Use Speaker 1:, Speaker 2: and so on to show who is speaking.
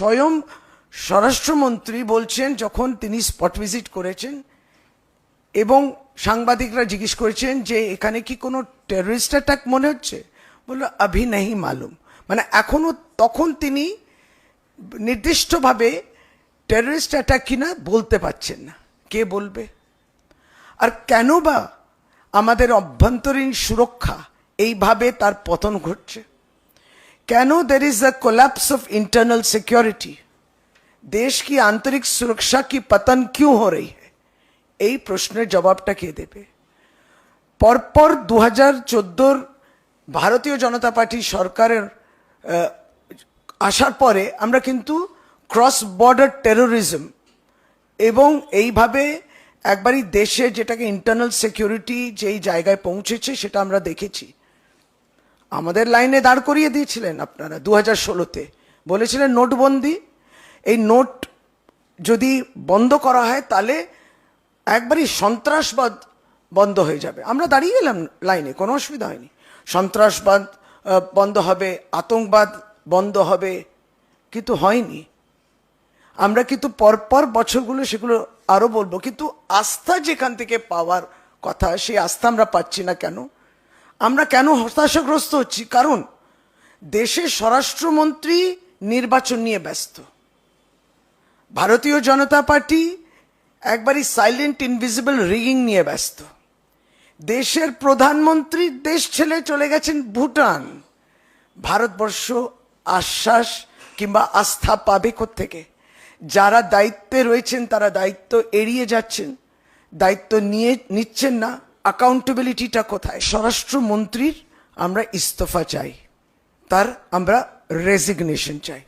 Speaker 1: স্বয়ং স্বরাষ্ট্রমন্ত্রী বলছেন, যখন তিনি স্পট ভিজিট করেছেন, এবং সাংবাদিকরা জিজ্ঞেস করেছেন যে, এখানে কি কোনো টেররিস্ট অ্যাটাক মনে হচ্ছে? বলল, আভি নেই মালুম। মানে এখনও তখন তিনি নির্দিষ্টভাবে টেররিস্ট অ্যাটাক কিনা বলতে পারছেন না। কে বলবে? আর কেন বা আমাদের অভ্যন্তরীণ সুরক্ষা এইভাবে তার পতন ঘটছে? কেন দের is a collapse of internal security देश की आंतरिक सुरक्षा की पतन क्यों हो रही है এই প্রশ্নের জবাবটা কে দেবে পরপর দু হাজার চোদ্দোর ভারতীয় জনতা পার্টি সরকারের আহ, আসার পরে আমরা কিন্তু ক্রস বর্ডার টেরোরিজম এবং এইভাবে একবারই দেশে যেটাকে ইন্টারনাল সিকিউরিটি যেই জায়গায় পৌঁছেছে সেটা আমরা দেখেছি আমাদের লাইনে দাঁড় করিয়ে দিয়েছিলেন আপনারা দু হাজার ষোলোতে। বলেছিলেন নোটবন্দি। এই নোট যদি বন্ধ করা হয় তাহলে একবারই সন্ত্রাসবাদ বন্ধ হয়ে যাবে। আমরা দাঁড়িয়ে গেলাম লাইনে, কোনো অসুবিধা হয়নি। সন্ত্রাসবাদ বন্ধ হবে, আতঙ্কবাদ বন্ধ হবে, কিন্তু হয়নি। আমরা কিন্তু পরপর বছরগুলো সেগুলো আরও বলব, কিন্তু আস্থা যেখান থেকে পাওয়ার কথা, সেই আস্থা আমরা পাচ্ছি না কেন? আমরা কেন হতাশাগ্রস্ত হচ্ছি? কারণ দেশের স্বরাষ্ট্রমন্ত্রী নির্বাচন নিয়ে ব্যস্ত। ভারতীয় জনতা পার্টি একবারই সাইলেন্ট ইনভিজিবল রিগিং নিয়ে ব্যস্ত। দেশের প্রধানমন্ত্রী দেশ ছেলে চলে গেছেন ভুটান। ভারতবর্ষ আশ্বাস কিংবা আস্থা পাবে থেকে যারা দায়িত্বে রয়েছেন তারা দায়িত্ব এড়িয়ে যাচ্ছেন। দায়িত্ব নিয়ে নিচ্ছেন না। অ্যাকাউন্টেবিলিটিটা কোথায়? স্বরাষ্ট্রমন্ত্রীর আমরা ইস্তফা চাই তার আমরা রেজিগনেশন চাই।